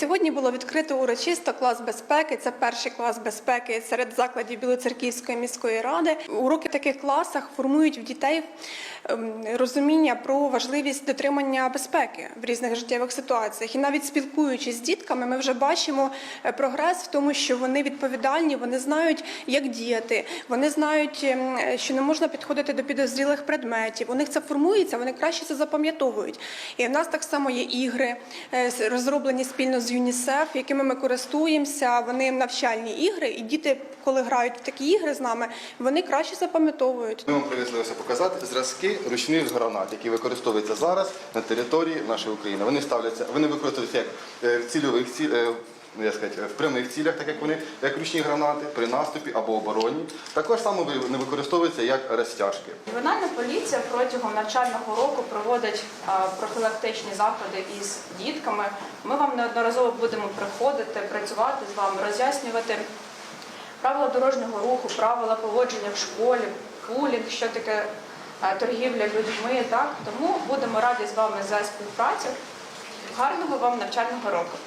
Сьогодні було відкрито урочисто клас безпеки. Це перший клас безпеки серед закладів Білоцерківської міської ради. Уроки в таких класах формують в дітей ем, розуміння про важливість дотримання безпеки в різних життєвих ситуаціях. І навіть спілкуючись з дітками, ми вже бачимо е, прогрес в тому, що вони відповідальні, вони знають, як діяти, вони знають, ем, що не можна підходити до підозрілих предметів. У них це формується, вони краще це запам'ятовують. І в нас так само є ігри, е, розроблені спільно з ЮНІСЕФ, якими ми користуємося. Вони навчальні ігри, і діти, коли грають в такі ігри з нами, вони краще запам'ятовують. Ми вам привезли ось показати зразки ручних гранат, які використовуються зараз на території нашої України. Вони ставляться, вони використовуються як е, в цільових ці- ну, як сказати, в прямих цілях, так як вони, як ручні гранати, при наступі або обороні. Також само вони використовуються як розтяжки. Ювенальна поліція протягом навчального року проводить профілактичні заходи із дітками. Ми вам неодноразово будемо приходити, працювати з вами, роз'яснювати правила дорожнього руху, правила поводження в школі, пулінг, що таке торгівля людьми. Так тому будемо раді з вами за співпрацю. Гарного вам навчального року.